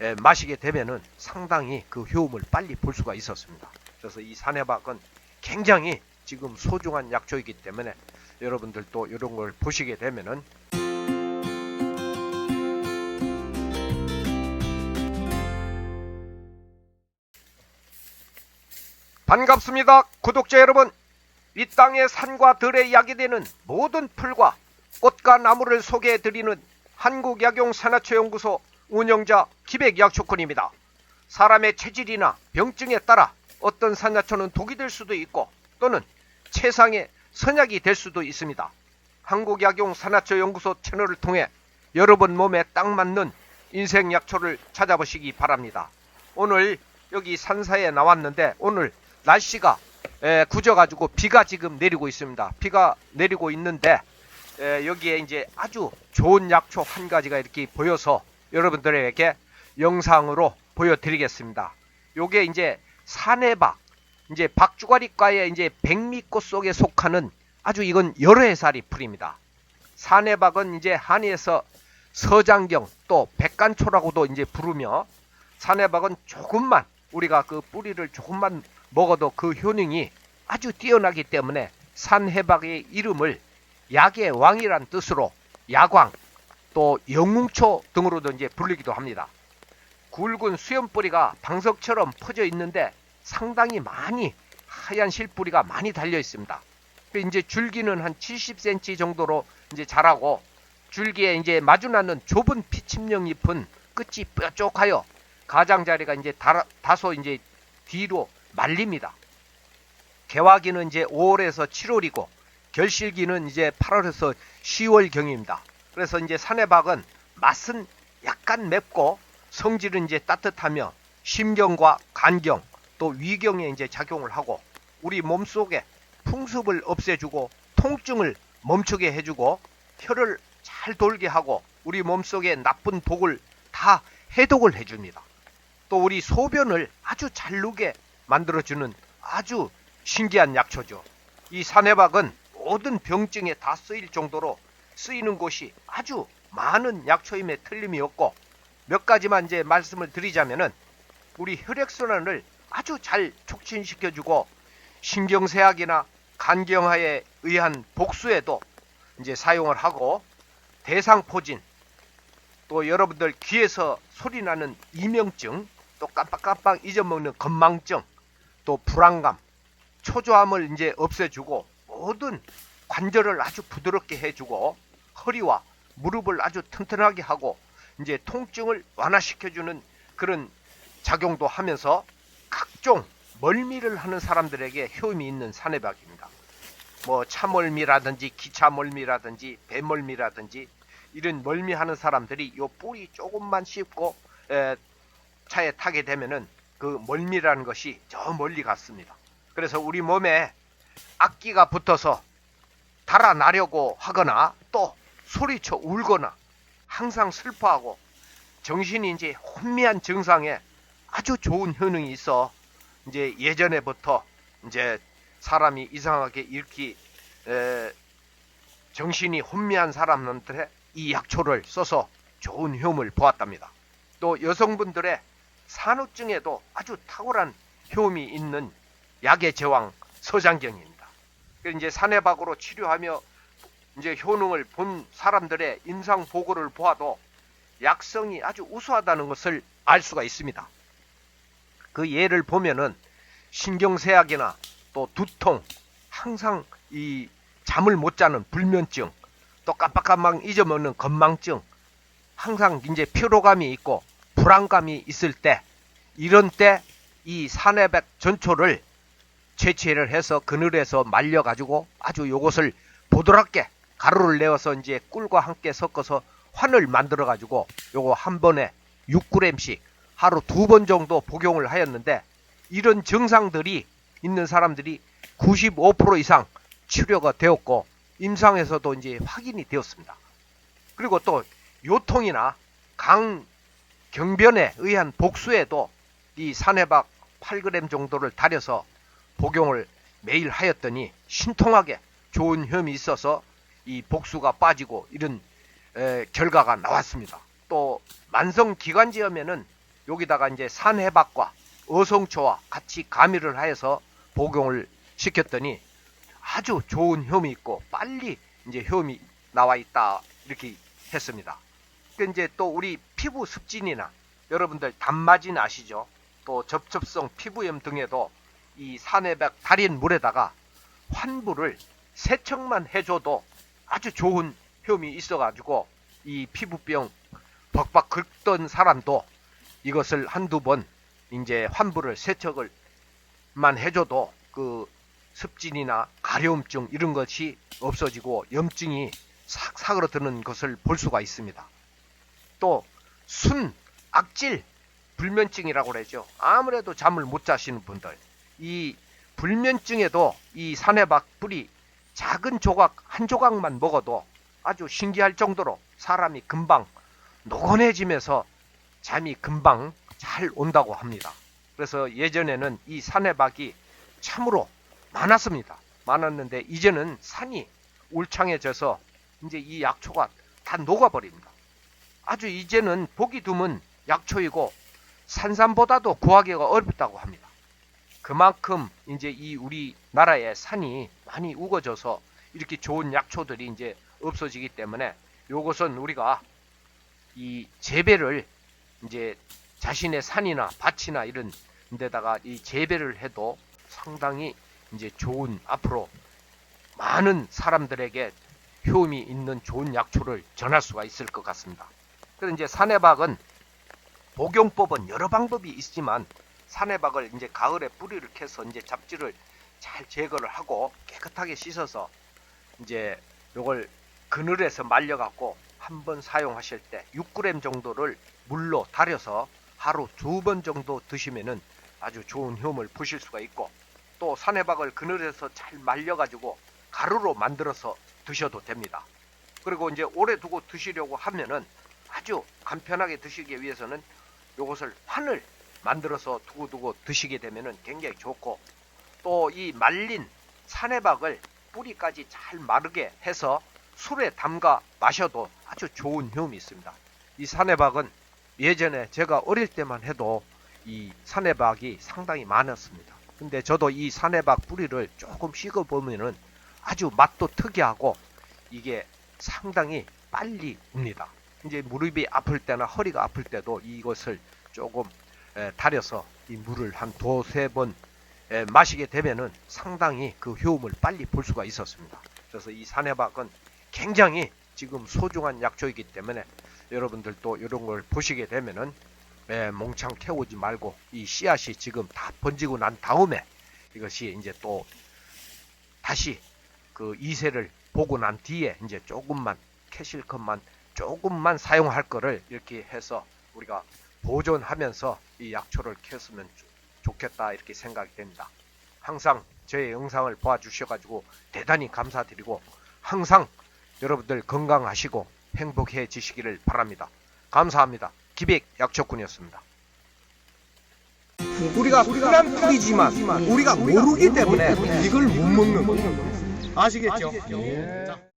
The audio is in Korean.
에, 마시게 되면은 상당히 그 효험을 빨리 볼 수가 있었습니다. 그래서 이 산해박은 굉장히 지금 소중한 약초이기 때문에 여러분들도 이런 걸 보시게 되면은 반갑습니다. 구독자 여러분. 이 땅의 산과 들에 약이 되는 모든 풀과 꽃과 나무를 소개해 드리는 한국약용산화초연구소 운영자 기백약초꾼입니다. 사람의 체질이나 병증에 따라 어떤 산야초는 독이 될 수도 있고 또는 최상의 선약이 될 수도 있습니다. 한국약용산화초연구소 채널을 통해 여러분 몸에 딱 맞는 인생 약초를 찾아보시기 바랍니다. 오늘 여기 산사에 나왔는데 오늘 날씨가 에, 굳어가지고 비가 지금 내리고 있습니다. 비가 내리고 있는데 에, 여기에 이제 아주 좋은 약초 한 가지가 이렇게 보여서 여러분들에게 영상으로 보여드리겠습니다. 요게 이제 산해박, 이제 박주가리과의 이제 백미꽃 속에 속하는 아주 이건 여러 해살이 풀입니다. 산해박은 이제 한의에서 서장경 또 백간초라고도 이제 부르며 산해박은 조금만 우리가 그 뿌리를 조금만 먹어도 그 효능이 아주 뛰어나기 때문에 산해박의 이름을 약의 왕이란 뜻으로 야광 또 영웅초 등으로도 이제 불리기도 합니다. 굵은 수염뿌리가 방석처럼 퍼져 있는데 상당히 많이 하얀 실뿌리가 많이 달려 있습니다. 그 이제 줄기는 한 70cm 정도로 이제 자라고 줄기에 이제 마주나는 좁은 피침령 잎은 끝이 뾰족하여 가장자리가 이제 다, 다소 이제 뒤로 말립니다. 개화기는 이제 5월에서 7월이고 결실기는 이제 8월에서 10월 경입니다. 그래서 이제 산해박은 맛은 약간 맵고 성질은 이제 따뜻하며 심경과 간경 또 위경에 이제 작용을 하고 우리 몸속에 풍습을 없애주고 통증을 멈추게 해주고 혈을 잘 돌게 하고 우리 몸속에 나쁜 독을 다 해독을 해줍니다. 또 우리 소변을 아주 잘 누게 만들어주는 아주 신기한 약초죠. 이 산해박은 모든 병증에 다 쓰일 정도로 쓰이는 곳이 아주 많은 약초임에 틀림이 없고 몇 가지만 이제 말씀을 드리자면은 우리 혈액순환을 아주 잘 촉진시켜주고 신경쇠약이나 간경화에 의한 복수에도 이제 사용을 하고 대상포진 또 여러분들 귀에서 소리 나는 이명증 또 깜빡깜빡 잊어먹는 건망증 또 불안감 초조함을 이제 없애주고 모든 관절을 아주 부드럽게 해주고 허리와 무릎을 아주 튼튼하게 하고 이제 통증을 완화시켜주는 그런 작용도 하면서 각종 멀미를 하는 사람들에게 효험이 있는 산해박입니다. 뭐 차멀미라든지 기차멀미라든지 배멀미라든지 이런 멀미하는 사람들이 요 뿌리 조금만 씹고 에, 차에 타게 되면은 그 멀미라는 것이 저 멀리 갔습니다. 그래서 우리 몸에 악기가 붙어서 달아나려고 하거나 또 소리쳐 울거나 항상 슬퍼하고 정신이 이제 혼미한 증상에 아주 좋은 효능이 있어 이제 예전에부터 이제 사람이 이상하게 이렇게 에, 정신이 혼미한 사람한테 이 약초를 써서 좋은 효험을 보았답니다. 또 여성분들의 산후증에도 아주 탁월한 효험이 있는 약의 제왕 서장경입니다. 그래서 이제 산해박으로 치료하며 이제 효능을 본 사람들의 임상 보고를 보아도 약성이 아주 우수하다는 것을 알 수가 있습니다. 그 예를 보면은 신경쇠약이나 또 두통, 항상 이 잠을 못 자는 불면증, 또 깜빡깜빡 잊어먹는 건망증, 항상 이제 피로감이 있고 불안감이 있을 때 이런 때 이 산해백 전초를 채취를 해서 그늘에서 말려 가지고 아주 요것을 보드랍게 가루를 내어서 이제 꿀과 함께 섞어서 환을 만들어 가지고 요거 한 번에 6g씩 하루 두 번 정도 복용을 하였는데 이런 증상들이 있는 사람들이 95% 이상 치료가 되었고 임상에서도 이제 확인이 되었습니다. 그리고 또 요통이나 강 경변에 의한 복수에도 이 산해박 8g 정도를 달여서 복용을 매일 하였더니 신통하게 좋은 혐이 있어서 이 복수가 빠지고 이런 에, 결과가 나왔습니다. 또 만성 기관지염에는 여기다가 이제 산해박과 어성초와 같이 가미를 하여서 복용을 시켰더니 아주 좋은 효이 있고 빨리 이제 효이 나와 있다 이렇게 했습니다. 그 이제 또 우리 피부 습진이나 여러분들 단마진 아시죠? 또 접촉성 피부염 등에도 이 산해박 달인 물에다가 환부를 세척만 해줘도 아주 좋은 효이 있어가지고 이 피부병 벅벅 긁던 사람도 이것을 한두 번 이제 환부를 세척을 만 해줘도 그 습진이나 가려움증 이런 것이 없어지고 염증이 싹 사그러드는 것을 볼 수가 있습니다. 또 순, 악질, 불면증이라고 그러죠. 아무래도 잠을 못 자시는 분들 이 불면증에도 이 산해박 뿌리 작은 조각 한 조각만 먹어도 아주 신기할 정도로 사람이 금방 노곤해지면서 잠이 금방 잘 온다고 합니다. 그래서 예전에는 이 산해박이 참으로 많았습니다. 많았는데 이제는 산이 울창해져서 이제 이 약초가 다 녹아버립니다. 아주 이제는 보기 드문 약초이고 산삼보다도 구하기가 어렵다고 합니다. 그만큼 이제 이 우리나라의 산이 많이 우거져서 이렇게 좋은 약초들이 이제 없어지기 때문에 요것은 우리가 이 재배를 이제 자신의 산이나 밭이나 이런 데다가 이 재배를 해도 상당히 이제 좋은 앞으로 많은 사람들에게 효험이 있는 좋은 약초를 전할 수가 있을 것 같습니다. 그래서 이제 산해박은 복용법은 여러 방법이 있지만 산해박을 이제 가을에 뿌리를 캐서 이제 잡지를 잘 제거를 하고 깨끗하게 씻어서 이제 요걸 그늘에서 말려갖고 한 번 사용하실 때 6g 정도를 물로 달여서 하루 두 번 정도 드시면은 아주 좋은 효험을 보실 수가 있고 또 산해박을 그늘에서 잘 말려가지고 가루로 만들어서 드셔도 됩니다. 그리고 이제 오래 두고 드시려고 하면은 아주 간편하게 드시기 위해서는 요것을 환을 만들어서 두고두고 드시게 되면은 굉장히 좋고 또 이 말린 산해박을 뿌리까지 잘 마르게 해서 술에 담가 마셔도 아주 좋은 효험이 있습니다. 이 산해박은 예전에 제가 어릴 때만 해도 이 산해박이 상당히 많았습니다. 근데 저도 이 산해박 뿌리를 조금 씻어 보면은 아주 맛도 특이하고 이게 상당히 빨리 웁니다. 이제 무릎이 아플 때나 허리가 아플 때도 이것을 조금 에, 달여서 이 물을 한 두세 번 에, 마시게 되면은 상당히 그 효험을 빨리 볼 수가 있었습니다. 그래서 이 산해박은 굉장히 지금 소중한 약초이기 때문에 여러분들도 이런 걸 보시게 되면은 에, 몽창 태우지 말고 이 씨앗이 지금 다 번지고 난 다음에 이것이 이제 또 다시 그 이세를 보고 난 뒤에 이제 조금만 캐실 것만 조금만 사용할 거를 이렇게 해서 우리가 보존하면서 이 약초를 켰으면 좋- 좋겠다 이렇게 생각이 됩니다. 항상 저의 영상을 봐주셔가지고 대단히 감사드리고 항상 여러분들 건강하시고 행복해지시기를 바랍니다. 감사합니다. 기백 약초꾼이었습니다. 우리가 흔한 풀이지만 우리가 모르기 때문에 이걸 못 먹는 거예요. 아시겠죠? 자.